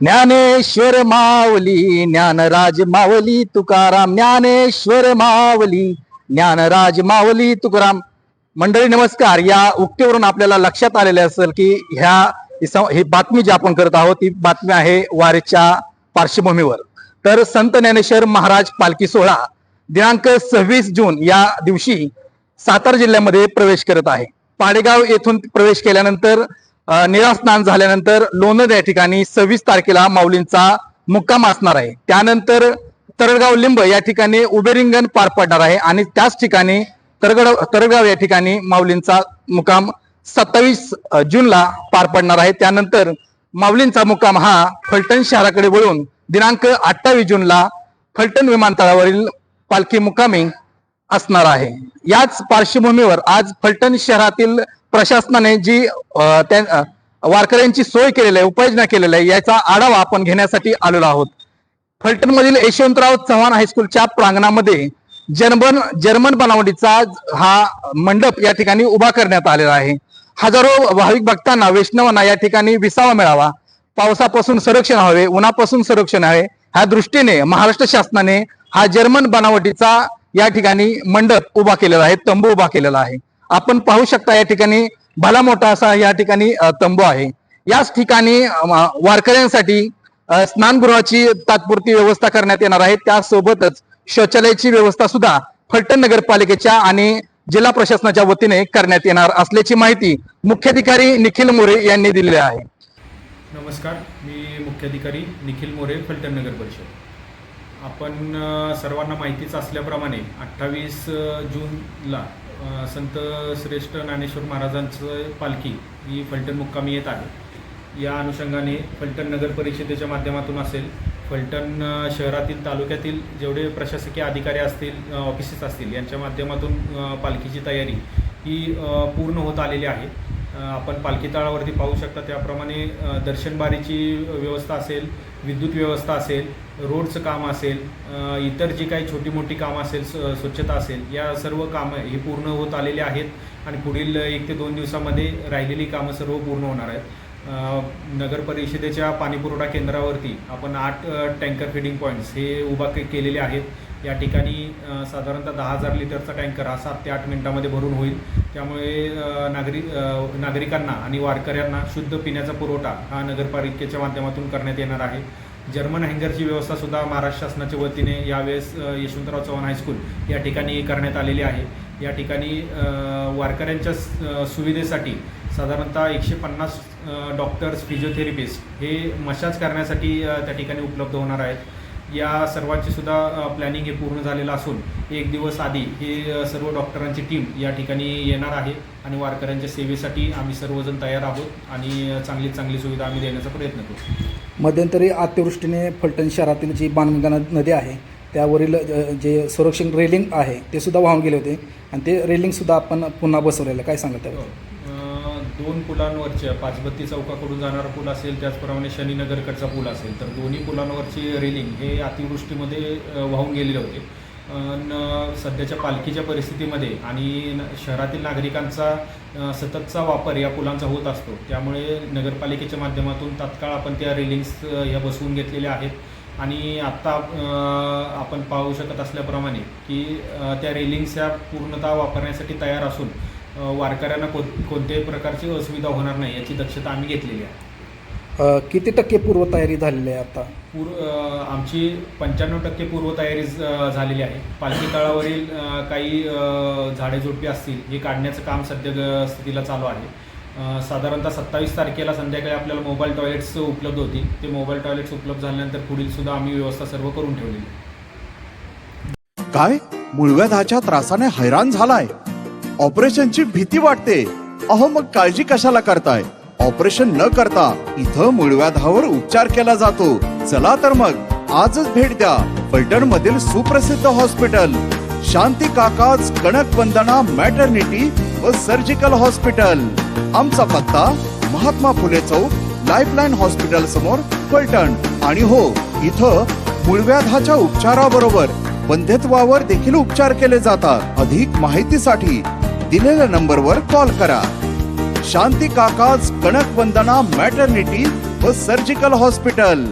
ज्ञानेश्वर मावली ज्ञानराज मावली तुकाराम ज्ञानेश्वर मावली ज्ञानराज मावली तुकाराम. मंडळी नमस्कार. या उक्तीवरून आपल्याला लक्षात आलेले असेल की ह्या ही बातमी जी आपण करत आहोत ती बातमी आहे वारीच्या पार्श्वभूमीवर. तर संत ज्ञानेश्वर महाराज पालखी सोहळा दिनांक सव्वीस जून या दिवशी सातारा जिल्ह्यामध्ये प्रवेश करत आहे. पाडेगाव येथून प्रवेश केल्यानंतर निरास्नान झाल्यानंतर लोणद या ठिकाणी सव्वीस तारखेला माऊलींचा मुक्काम असणार आहे. त्यानंतर तरडगाव लिंब या ठिकाणी उभे रिंगण पार पडणार आहे आणि त्याच ठिकाणी तरगडाव तरगाव या ठिकाणी माऊलींचा मुक्काम सत्तावीस जूनला पार पडणार आहे. त्यानंतर माऊलींचा मुक्काम हा फलटण शहराकडे वळून दिनांक अठ्ठावीस जूनला फलटण विमानतळावरील पालखी मुक्कामी असणार आहे. याच पार्श्वभूमीवर आज फलटण शहरातील प्रशासनाने जी त्या वारकऱ्यांची सोय केलेली आहे उपाययोजना केलेल्या आहे याचा आढावा आपण घेण्यासाठी आलेलो आहोत. फलटण मधील यशवंतराव चव्हाण हायस्कूलच्या प्रांगणामध्ये जर्मन जर्मन बनावटीचा हा मंडप या ठिकाणी उभा करण्यात आलेला आहे. हजारो भाविक भक्तांना वैष्णवांना या ठिकाणी विसावा मिळावा. पावसापासून संरक्षण हवे उन्हापासून संरक्षण हवे. ह्या दृष्टीने महाराष्ट्र शासनाने हा जर्मन बनावटीचा या ठिकाणी मंडप उभा केलेला आहे तंबू उभा केलेला आहे. आपण पाहू शकता या ठिकाणी भला मोठा असा या ठिकाणी तंबू आहे. याच ठिकाणी वारकऱ्यांसाठी स्नानगृहाची तात्पुरती व्यवस्था करण्यात येणार आहे. त्यासोबतच शौचालयाची व्यवस्था सुद्धा फलटण नगरपालिकेच्या आणि जिल्हा प्रशासनाच्या वतीने करण्यात येणार असल्याची माहिती मुख्याधिकारी निखिल मोरे यांनी दिलेली आहे. नमस्कार मी मुख्याधिकारी निखिल मोरे फलटण नगर परिषद. आपण सर्वांना माहितीच असल्याप्रमाणे अठ्ठावीस जूनला संत श्रेष्ठ ज्ञानेश्वर महाराजांचं पालखी ही फलटण मुक्कामी येत आहे. या अनुषंगाने फलटण नगर परिषदेच्या माध्यमातून असेल फलटण शहरातील तालुक्यातील जेवढे प्रशासकीय अधिकारी असतील ऑफिसेस असतील यांच्या माध्यमातून पालखीची तयारी ही पूर्ण होत आलेली आहे. आपण पालखी तळावरती पाहू शकता. त्याप्रमाणे दर्शनबारीची व्यवस्था असेल विद्युत व्यवस्था असेल रोडचं काम असेल इतर जी काही छोटी मोठी कामं असेल स्वच्छता असेल या सर्व कामं ही पूर्ण होत आलेली आहेत. आणि पुढील एक ते दोन दिवसामध्ये राहिलेली कामं सर्व पूर्ण होणार आहेत. नगर परिषदेच्या पाणीपुरवठा केंद्रावरती आपण आठ टँकर फिडिंग पॉईंट्स हे उभा के केलेले आहेत. या ठिकाणी साधारणतः दहा हजार लिटरचा टँकर हा सात ते आठ मिनिटामध्ये भरून होईल. त्यामुळे नागरिक नागरिकांना आणि वारकऱ्यांना शुद्ध पिण्याचा पुरवठा हा नगरपालिकेच्या माध्यमातून करण्यात येणार आहे. जर्मन हँगरची व्यवस्थासुद्धा महाराष्ट्र शासनाच्या वतीने यावेळेस यशवंतराव चव्हाण हायस्कूल या ठिकाणी करण्यात आलेली आहे. या ठिकाणी वारकऱ्यांच्या सुविधेसाठी साधारणतः एकशे पन्नास डॉक्टर्स फिजिओथेरपिस्ट हे मसाज करण्यासाठी त्या ठिकाणी उपलब्ध होणार आहेत. या सर्वांची सुद्धा प्लॅनिंग हे पूर्ण झालेलं असून एक दिवस आधी हे सर्व डॉक्टरांची टीम या ठिकाणी येणार आहे आणि वारकऱ्यांच्या सेवेसाठी आम्ही सर्वजण तयार आहोत आणि अ, चांगलीत चांगली सुविधा आम्ही देण्याचा प्रयत्न करू. मध्यंतरी अतिवृष्टीने फलटण शहरातील जी बाणगंगा नदी आहे त्यावरील जे संरक्षण रेलिंग आहे ते सुद्धा वाहून गेले होते आणि ते रेलिंगसुद्धा आपण पुन्हा बसवलेलं आहे. काय सांगा त्यावर अ, दोन पुलांवरच्या पाचबत्ती चौकाकडून जाणारा पूल असेल त्याचप्रमाणे शनीनगरकडचा पूल असेल तर दोन्ही पुलांवरची रेलिंग हे अतिवृष्टीमध्ये वाहून गेलेले होते. न सध्याच्या पालखीच्या परिस्थितीमध्ये आणि न- शहरातील नागरिकांचा सततचा वापर या पुलांचा होत असतो. त्यामुळे नगरपालिकेच्या माध्यमातून तात्काळ आपण त्या रेलिंग्स या ह्या बसवून घेतलेल्या आहेत. आणि आत्ता आपण पाहू शकत असल्याप्रमाणे की त्या रेलिंग्स ह्या पूर्णतः वापरण्यासाठी तयार असून वारकऱ्यांना को कोणत्याही प्रकारची असुविधा होणार नाही याची दक्षता आम्ही घेतलेली आहे. अ, किती टक्के पूर्वतयारी झालेली आहे आता? पूर अ, आमची पंच्याण्णव टक्के पूर्वतयारी ज- झालेली आहे. पालखी तळावरील अ, काही अ, झाडे झुडपी असतील हे काढण्याचं काम सध्या ग- स्थितीला चालू आहे. अ, साधारणतः सत्तावीस तारखेला संध्याकाळी आपल्याला मोबाईल टॉयलेट्स उपलब्ध होती ते मोबाईल टॉयलेट्स उपलब्ध झाल्यानंतर पुढील सुद्धा आम्ही व्यवस्था सर्व करून ठेवलेली आहे. काय? मूळव्याधाच्या त्रासाने हैराण झालाय. ऑपरेशनची भीती वाटते. अहो मग काळजी कशाला करताय? ऑपरेशन न करता इथं मूळव्याधावर उपचार केला जातो. चला तर मग आजच भेट द्या. फलटण मधील सुप्रसिद्ध हॉस्पिटल. शांती काकाज कणक वंदना मॅटर्निटी व सर्जिकल हॉस्पिटल. आमचा पत्ता महात्मा फुले चौक लाईफलाईन हॉस्पिटल समोर फलटण. आणि हो इथं मूळव्याधाच्या उपचाराबरोबर बंध्यत्वावर देखील उपचार केले जातात. अधिक माहितीसाठी दिलेल्या नंबरवर कॉल करा. शांती काकाज कणक वंदना मॅटर्निटी व सर्जिकल हॉस्पिटल.